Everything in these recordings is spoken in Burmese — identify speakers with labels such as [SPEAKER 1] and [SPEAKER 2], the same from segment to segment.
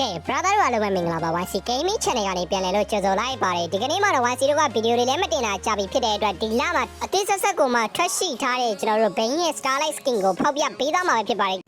[SPEAKER 1] ကဲ brother တို့အားလုံးပဲမင်္ဂလာပါ YC Gaming Channel ကနေပြန်လည်လို့ကြိုဆိုလိုက်ပါတယ်ဒီကနေ့မှာတော့ YC တို့ကဗီဒီယိုတွေလည်းမတင်တာကြာပြီဖြစ်တဲ့အတွက်ဒီလမှာအသေးဆက်ဆက်ကိုမှထွက်ရှိထားတဲ့ကျွန်တော်တို့ Bane ရဲ့ Starlight Skin ကိုဖောက်ပြပေးသွားမှာပဲဖြစ်ပါတယ်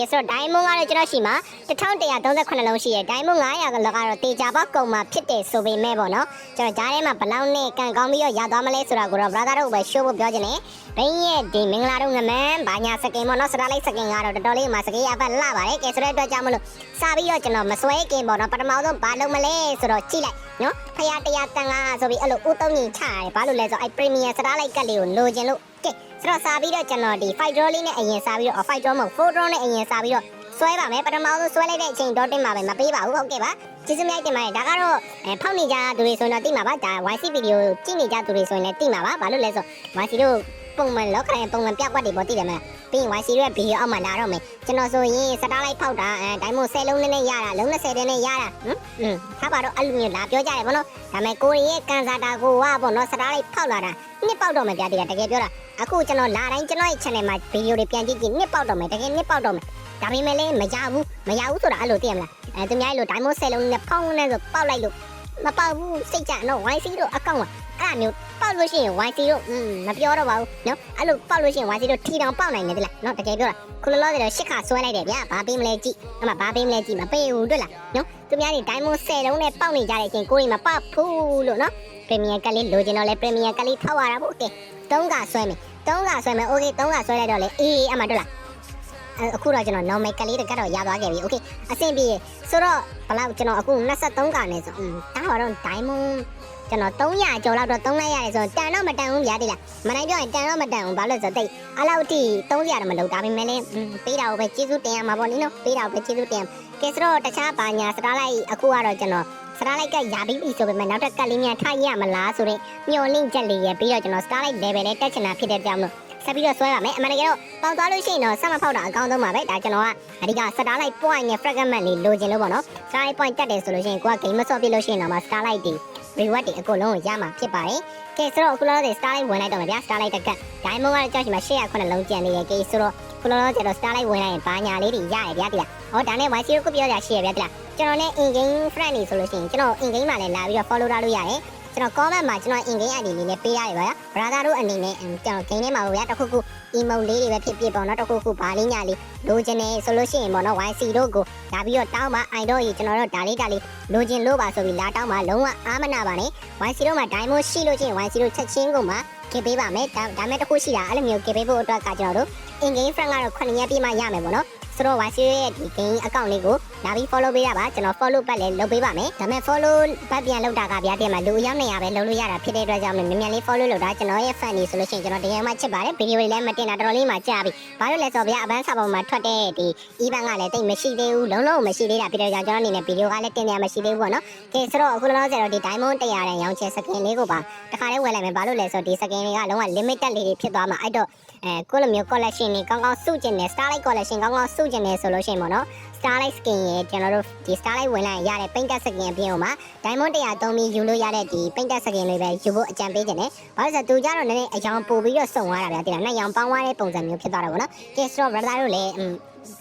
[SPEAKER 1] ဆိုတော့ diamond ကတော့ကျွန်တော်ရှိမှာ1138လုံးရှိရဲ့ diamond 900ကတော့ကတော့တေချာပေါက်ကုန်မှာဖြစ်တယ်ဆိုပေမဲ့ပေါ့နော်ကျွန်တော်ဂျားထဲမှာဘလောက်နဲ့ကန်ကောင်းပြီးတော့ရသွားမလဲဆိုတာကိုတော့ brother တို့ပဲ show ဖို့ပြောချင်တယ်ဘင်းရဲ့ဒီမင်္ဂလာတို့ငမန်းဘာညာစကင်ပေါ့နော်စတားလိုက်စကင်ကတော့တော်တော်လေးမှာစကေးအဖက်လှပါတယ်ကဲဆိုတဲ့အတွက်ကြောင့်မလို့စပြီးတော့ကျွန်တော်မစွဲကင်ပေါ့နော်ပထမဆုံးဘာလုပ်မလဲဆိုတော့ကြည့်လိုက်နော်ဖယားတရားတန်ကဆိုပြီးအဲ့လိုဦးသုံးညင်ချရတယ်ဘာလို့လဲဆိုအဲ့ premier စတားလိုက်ကတ်လေးကိုလိုချင်လို့ကဲ ဆိုတော့စားပြီးတော့ကျွန်တော်ဒီ fight draw လေးနဲ့အရင်စားပြီးတော့ fight draw မဟုတ်4 draw နဲ့အရင်စားပြီးတော့ဆွဲပါမယ်ပထမဆုံးဆွဲလိုက်တဲ့အချိန်တော့တင်ပါပဲမပေးပါဘူးဟုတ်ကဲ့ပါကျေးဇူးများတင်ပါတယ်ဒါကတော့အဲဖောက်နေကြသူတွေဆိုရင်တော့သိမှာပါဒါ YC ဗီဒီယိုကြည့်နေကြသူတွေဆိုရင်လည်းသိမှာပါဘာလို့လဲဆို YC တို့ ပုံမှန်လောက်ခိုင်ပုံမှန်ပြကွက်တွေပေါ်သိတယ်မလားပြီးရင် YC ရဲ့ဗီဒီယိုအောက်မှာလာတော့မယ်ကျွန်တော်ဆိုရင်စတားလိုက်ဖောက်တာအဲဒိုင်းမို10လုံးနဲ့နဲ့ရတာလုံး20တဲ့နဲ့ရတာဟမ်ဟမ်ထားပါတော့အဲ့လိုမျိုးလာပြောကြတယ်ဗောနော်ဒါပေမဲ့ကိုရီရဲ့ကန်စာတာကိုဝါဗောနော်စတားလိုက်ဖောက်လာတာနှစ်ပေါက်တော့မယ်ဗျာတကယ်တကယ်ပြောတာအခုကျွန်တော်လာတိုင်းကျွန်တော်ရဲ့ channel မှာဗီဒီယိုတွေပြန်ကြည့်ကြည့်နှစ်ပေါက်တော့မယ်တကယ်နှစ်ပေါက်တော့မယ်ဒါပေမဲ့လည်းမရဘူးမရဘူးဆိုတာအဲ့လိုသိရမလားအဲသူများလိုဒိုင်းမို10လုံးနဲ့ဖောင်းနေဆိုပေါက်လိုက်လို့မပေါက်ဘူးစိတ်ကြတော့ YC တို့အကောင့်က အဲ့မျိုးပေါက်လို့ရှိရင် YC တို့อืมမပြောတော့ပါဘူးနော်အဲ့လိုပေါက်လို့ရှိရင် YC တို့ထီတောင်ပေါက်နိုင်တယ်တိလားနော်တကယ်ပြောတာခုလောလောဆယ်တော့ရှစ်ခါဆွဲလိုက်တယ်ဗျာဘာပေးမလဲကြည့်အမဘာပေးမလဲကြည့်မပေးဘူးတွေ့လားနော်သူများတွေဒိုင်းမို10လုံးနဲ့ပေါက်နေကြတဲ့အချိန်ကိုယ်ကြီးမပေါက်ဘူးလို့နော်ပရီမီယာကလေးလိုချင်တော့လဲပရီမီယာကလေးထောက်ရတာပေါ့โอเค3ကဆွဲမယ်3ကဆွဲမယ်โอเค3ကဆွဲလိုက်တော့လေအေးအမတွေ့လားအခုတော့ကျွန်တော် normal ကလေးတကတော့ရသွားခဲ့ပြီโอเคအဆင်ပြေဆိုတော့ဘလောက်ကျွန်တော်အခု23ကနဲ့ဆိုอืมဒါတော့ diamond ကျွန်တော်300ကျော်လောက်တော့သုံးလိုက်ရတယ်ဆိုတော့တန်တော့မတန်ဘူးဗျာတိလားမနိုင်ပြောရင်တန်တော့မတန်ဘူးဘာလို့လဲဆိုတော့တိတ်အလောက်တိ300တော့မလုပ်ဒါပေမဲ့လည်းပေးတာကိုပဲကျေးဇူးတင်ရမှာပေါ့နိနော်ပေးတာကိုပဲကျေးဇူးတင်ရကဲဆိုတော့တခြားဘာညာစတားလိုက်အခုကတော့ကျွန်တော်စတားလိုက်ကရပြီးပြီဆိုပေမဲ့နောက်ထပ်ကတ်လေးများထားရမလားဆိုတော့မျော်လင့်ချက်လေးရပြီးတော့ကျွန်တော်စတားလိုက် level နဲ့တက်ချင်တာဖြစ်တဲ့ကြောင့်မလို့ဆက်ပြီးတော့ဆွဲပါမယ်အမှန်တကယ်တော့ပေါက်သွားလို့ရှိရင်တော့ဆက်မဖောက်တာအကောင်းဆုံးပါပဲဒါကျွန်တော်ကအဓိက starlight point နဲ့ fragment လေးလိုချင်လို့ပေါ့နော် starlight point တက်တယ်ဆိုလို့ရှိရင်ကိုက game မဆော့ပြလို့ရှိရင်တော့မှ starlight တွေ reward တွေအကုန်လုံးကိုရမှာဖြစ်ပါတယ်ကဲဆိုတော့အခုလောလောဆယ် starlight ဝင်လိုက်တော့မှာဗျာ starlight တက်က diamond ကတော့ကြောက်ရှိမှာ809လုံးကျန်နေရကဲဆိုတော့ခုလောလောဆယ်တော့ starlight ဝင်လိုက်ရင်ဘာညာလေးတွေရရဗျာတိလားဟောဒါနဲ့ YC ကိုပြောကြရှိရဗျာတိလားကျွန်တော်နဲ့ in game friend တွေဆိုလို့ရှိရင်ကျွန်တော် in game မှာလည်းလာပြီးတော့ follow ထားလို့ရတယ်ကျွန်တော် comment မှာကျွန်တော် in game ID လေးနဲ့ပေးရတယ်ဗျာ brother တို့အနေနဲ့ကျွန်တော် game ထဲမှာဗျာတခုခု emote လေးတွေပဲဖြစ်ဖြစ်ပေါ့နော်တခုခုဘာလေးညာလေးလိုချင်နေဆိုလို့ရှိရင်ပေါ့နော် YC တို့ကိုလာပြီးတော့တောင်းပါ i တော့ရေကျွန်တော်တို့ဒါလေးဒါလေးလိုချင်လို့ပါဆိုပြီးလာတောင်းပါလုံးဝအားမနာပါနဲ့ YC တို့မှာ diamond ရှိလို့ရှိရင် YC တို့ချက်ချင်းကိုမှကပေးပါမယ်ဒါဒါမဲ့တခုရှိတာအဲ့လိုမျိုးကပေးဖို့အတွက်ကကျွန်တော်တို့ in game friend ကတော့9ရက်ပြည့်မှရမယ်ပေါ့နော် ဆိုတော့ YC ရဲ့ဒီ game account လေးကိုလာပြီး follow ပေးရပါကျွန်တော် follow ပတ်လည်းလုပ်ပေးပါမယ်ဒါပေမဲ့ follow ပတ်ပြန်လုပ်တာကဗျာတင်မှာလူအယောက်200ပဲလုပ်လို့ရတာဖြစ်တဲ့အတွက်ကြောင့်မြန်မြန်လေး follow လုပ်တာကျွန်တော်ရဲ့ fan တွေဆိုလို့ရှိရင်ကျွန်တော်တရားမှချစ်ပါတယ်ဗီဒီယိုတွေလည်းမတင်တာတော်တော်လေးမှကြာပြီဘာလို့လဲဆိုတော့ဗျာအပန်းစာပေါ်မှာထွက်တဲ့ဒီ e-bank ကလည်းတိတ်မရှိသေးဘူးလုံးလုံးမရှိသေးတာဖြစ်တဲ့ကြောင့်ကျွန်တော်အနေနဲ့ဗီဒီယိုကလည်းတင်တယ်မရှိသေးဘူးပေါ့နော်ကဲဆိုတော့အခုလောလောဆယ်တော့ဒီ diamond 100တန်ရောင်းချင် skin လေးကိုပါတခါလေးဝယ်လိုက်မယ်ဘာလို့လဲဆိုတော့ဒီ skin တွေကလုံးဝ limited လေးတွေဖြစ်သွားမှာအဲ့တော့ အဲကိုလိုမျိုး collection တွေကောင်းကောင်းစုကျင်တယ် starlight collection ကောင်းကောင်းစုကျင်တယ်ဆိုလို့ရှိရင်ပေါ့နော် starlight skin ရဲ့ကျွန်တော်တို့ဒီ starlight ဝင်လိုက်ရတဲ့ painted skin အပြင်ဟိုမှာ diamond 100သုံးပြီးယူလို့ရတဲ့ဒီ painted skin တွေပဲယူဖို့အကြံပေးခြင်းတယ်။ဘာလို့ဆိုတော့သူကြတော့နည်းနည်းအယောင်ပို့ပြီးတော့စုံသွားတာဗျာတိလား။နှစ်ယောင်ပေါင်းသွားတဲ့ပုံစံမျိုးဖြစ်သွားတာပေါ့နော်။ကဲဆိုတော့ brother တို့လည်း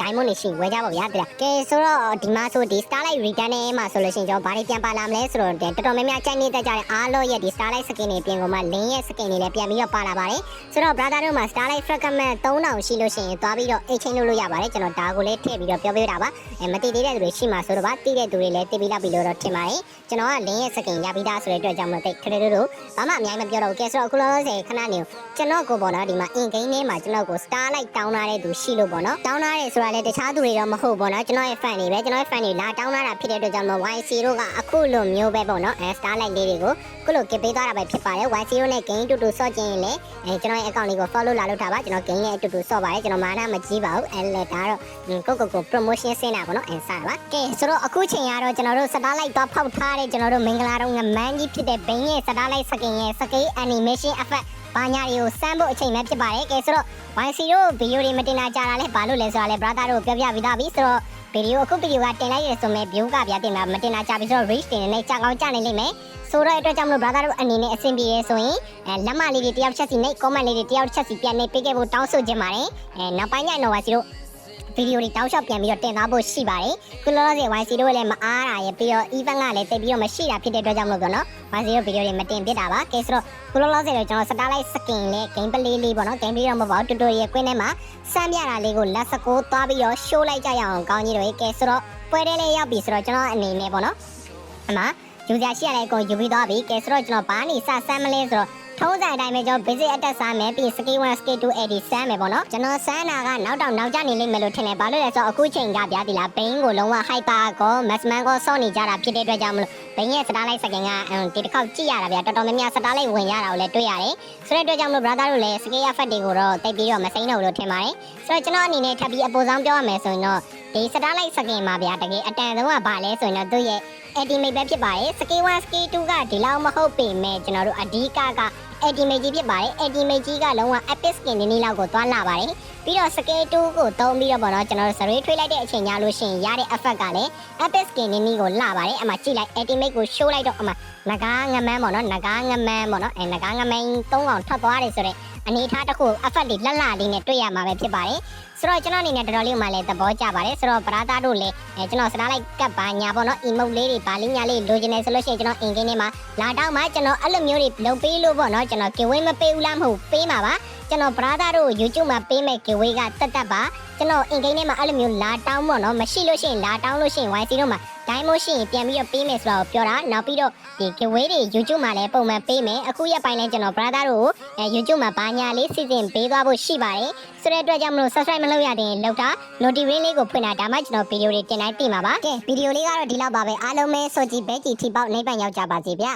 [SPEAKER 1] diamond နေရှိဝယ်ကြပါဗျာတိလား။ကဲဆိုတော့ဒီမှာဆိုဒီ starlight return နဲ့မှာဆိုလို့ရှိရင်ကျွန်တော်ဘာတွေပြန်ပါလာမလဲဆိုတော့တော်တော်များများကြိုက်နေတတ်ကြတဲ့အားလို့ရဲ့ဒီ starlight skin တွေပြင်ကုန်မှာ link ရဲ့ skin တွေလည်းပြန်ပြီးတော့ပါလာပါတယ်။ဆိုတော့ brother တို့မှာ starlight fragment 3000ရှိလို့ရှိရင်သွားပြီးတော့ exchange လုပ်လို့ရပါတယ်ကျွန်တော်ဒါကိုလည်းထည့်ပြီးတော့ပြောပြတာပါ။အဲမတည်သေးတဲ့သူတွေရှိမှဆိုတော့ပါတည်တဲ့သူတွေလည်းတည်ပြီးတော့ပြီးလို့တော့ထင်ပါတယ်။ကျွန်တော်က link ရဲ့ skin ရပြီးသားဆိုတဲ့အတွက်ကြောင့်မလို့တိတ်ထထထထဘာမှအများကြီးမပြောတော့ဘူး။ကဲဆိုတော့အခုလောလောဆယ်ခဏနေကျွန်တော်ကိုပေါ့နော်ဒီမှာ in game ထဲမှာကျွန်တော်ကို starlight တောင်းထားတဲ့သူရှိလို့ပေါ့နော်။တောင်းထားတယ်ဆိုတာလည်းတခြားသူတွေတော့မဟုတ်ပေါ့နော်ကျွန်တော်ရဲ့ fan တွေပဲကျွန်တော်ရဲ့ fan တွေလာတောင်းလာတာဖြစ်တဲ့အတွက်ကြောင့်မ YC တို့ကအခုလိုမျိုးပဲပေါ့နော်အဲ starlight လေးတွေကိုခုလိုကပေးသွားတာပဲဖြစ်ပါတယ် YC တို့နဲ့ game တူတူဆော့ကျင်ရင်လည်းအဲကျွန်တော်ရဲ့ account လေးကို follow လာလုပ်ထားပါကျွန်တော် game နဲ့အတူတူဆော့ပါတယ်ကျွန်တော်မာနမကြီးပါဘူးအဲလည်းဒါတော့ကိုကိုကို promotion ဆင်းတာပေါ့နော်အဲစပါကဲဆိုတော့အခုချိန်ကတော့ကျွန်တော်တို့ starlight တော့ဖောက်ထားတဲ့ကျွန်တော်တို့မင်္ဂလာတော့ငမန်းကြီးဖြစ်တဲ့ဘင်းရဲ့ starlight skin ရဲ့ scale animation effect ဘာညာတွေကိုစမ်းဖို့အချိန်ပဲဖြစ်ပါတယ်ကဲဆိုတော့ YC တို့ဗီဒီယိုတွေမတင်တာကြာတာလဲဘာလို့လဲဆိုတာလဲ brother တို့ပြောပြပြီးသားပြီဆိုတော့ဗီဒီယိုအခုဗီဒီယိုကတင်လိုက်ရဆိုမဲ့ view ကဗျာတင်တာမတင်တာကြာပြီဆိုတော့ reach တင်နေနေကြာကောင်းကြာနေလိမ့်မယ်ဆိုတော့အတွက်ကြောင့်မလို့ brother တို့အနေနဲ့အဆင်ပြေရဲဆိုရင်အဲလက်မလေးတွေတယောက်ချက်စီနဲ့ comment လေးတွေတယောက်ချက်စီပြန်နေပေးခဲ့ဖို့တောင်းဆိုချင်ပါတယ်အဲနောက်ပိုင်းညတော့ YC တို့ ဗီဒီယိုတွေတောက်လျှောက်ပြန်ပြီးတော့တင်သားဖို့ရှိပါတယ်ခုလောလောဆယ် YC တို့လည်းမအားတာရပြီးတော့ event ကလည်းတိတ်ပြီးတော့မရှိတာဖြစ်တဲ့အတွက်ကြောင့်မလို့ပေါ့နော် YC တို့ဗီဒီယိုတွေမတင်ဖြစ်တာပါကဲဆိုတော့ခုလောလောဆယ်တော့ကျွန်တော် Starlight skin နဲ့ game play လေးပေါ့နော် game play တော့မဟုတ်ပါဘူး tutorial ကွင်းထဲမှာစမ်းပြတာလေးကိုလက်စကိုးသွားပြီးတော့ show လိုက်ကြရအောင်ကောင်းကြီးတွေကဲဆိုတော့ပွဲတဲလေးရောက်ပြီဆိုတော့ကျွန်တော်အနေနဲ့ပေါ့နော်အမယူစရာရှိရတဲ့အကုန်ယူပြီးသွားပြီကဲဆိုတော့ကျွန်တော်ဘာနေစစမ်းမလဲဆိုတော့ ထုံးစံအတိုင်းပဲကျွန်တော် basic attack စားမယ်ပြီး skill 1 skill 2 AD စမ်းမယ်ပေါ့နော်ကျွန်တော်စမ်းတာကနောက်တော့နောက်ကျနေလိမ့်မယ်လို့ထင်တယ်ဘာလို့လဲဆိုတော့အခုချိန်ကဗျာဒီလား bane ကိုလုံးဝ hyper ကို maximum ကိုစောင့်နေကြတာဖြစ်တဲ့အတွက်ကြောင့်မလို့ bane ရဲ့ starlight second ကဒီတစ်ခေါက်ကြည့်ရတာဗျာတော်တော်များများ starlight ဝင်ရတာကိုလည်းတွေ့ရတယ်ဆိုတဲ့အတွက်ကြောင့်မလို့ brother တို့လည်း skill effect တွေကိုတော့တိတ်ပြီးတော့မစိမ့်တော့ဘူးလို့ထင်ပါတယ်ဆိုတော့ကျွန်တော်အနေနဲ့ထပ်ပြီးအပေါ်ဆောင်ပြောရမယ်ဆိုရင်တော့ဒီ starlight second မှာဗျာတကယ်အတန်ဆုံးကဘာလဲဆိုရင်တော့သူ့ရဲ့ ultimate ပဲဖြစ်ပါတယ် skill 1 skill 2ကဒီလောက်မဟုတ်ပေမဲ့ကျွန်တော်တို့အဓိကက ultimate ကြီးဖြစ်ပါတယ် ultimate ကြီးကလုံးဝ epic skin နည်းနည်းလောက်ကိုသွားလာပါတယ်ပြီးတော့ skill 2ကိုသုံးပြီးတော့ပေါ့နော်ကျွန်တော်တို့ survey ထွေးလိုက်တဲ့အချိန်ညလို့ရှိရင်ရတဲ့ effect ကလည်း epic skin နည်းနည်းကိုလာပါတယ်အမှကြည့်လိုက် ultimate ကို show လိုက်တော့အမှငကားငမန်းပေါ့နော်ငကားငမန်းပေါ့နော်အဲငကားငမန်း၃កောင်ထွက်သွားတယ်ဆိုတော့အနေထားတစ်ခု effect တွေလက်လာလေးနဲ့တွေ့ရမှာပဲဖြစ်ပါတယ်ဆိုတော့ကျွန်တော်အနေနဲ့တော်တော်လေးမှလည်းသဘောကျပါတယ်ဆိုတော့ပရာသားတို့လည်းအဲကျွန်တော်စတားလိုက်ကပ်ပါညာပေါ့နော် emote လေးတွေဗာလေးညာလေးလိုချင်တယ်ဆိုလို့ရှိရင်ကျွန်တော်အင်ကင်းထဲမှာလာတော့မှကျွန်တော်အဲ့လိုမျိုးတွေလုပ်ပေးလို့ပေါ့နော်ကျွန်တော် giveaway မပေးဘူးလားမဟုတ်ပေးမှာပါကျွန်တော် brother တို့ YouTube မှာပေးမဲ့ giveaway ကတက်တက်ပါကျွန်တော်အင်ကိန်းထဲမှာအဲ့လိုမျိုးလာတောင်းပေါ့နော်မရှိလို့ရှိရင်လာတောင်းလို့ရှိရင် YC တို့မှာ diamond ရှိရင်ပြန်ပြီးတော့ပေးမယ်ဆိုတော့ပြောတာနောက်ပြီးတော့ဒီ giveaway တွေ YouTube မှာလည်းပုံမှန်ပေးမယ်အခုရက်ပိုင်းလဲကျွန်တော် brother တို့ကိုအဲ YouTube မှာဘာညာလေးစီစဉ်ပေးသွားဖို့ရှိပါတယ်ဆိုတဲ့အတွက်ကြောင့်မလို့ subscribe မလုပ်ရတဲ့ရင်လုပ်တာ notification လေးကိုဖွင့်တာဒါမှကျွန်တော်ဗီဒီယိုတွေတင်တိုင်းသိမှာပါကဲဗီဒီယိုလေးကတော့ဒီလောက်ပါပဲအားလုံးပဲစောကြည့်ပဲကြည့်ထိပေါက်နိဗ္ဗာန်ရောက်ကြပါစေဗျာ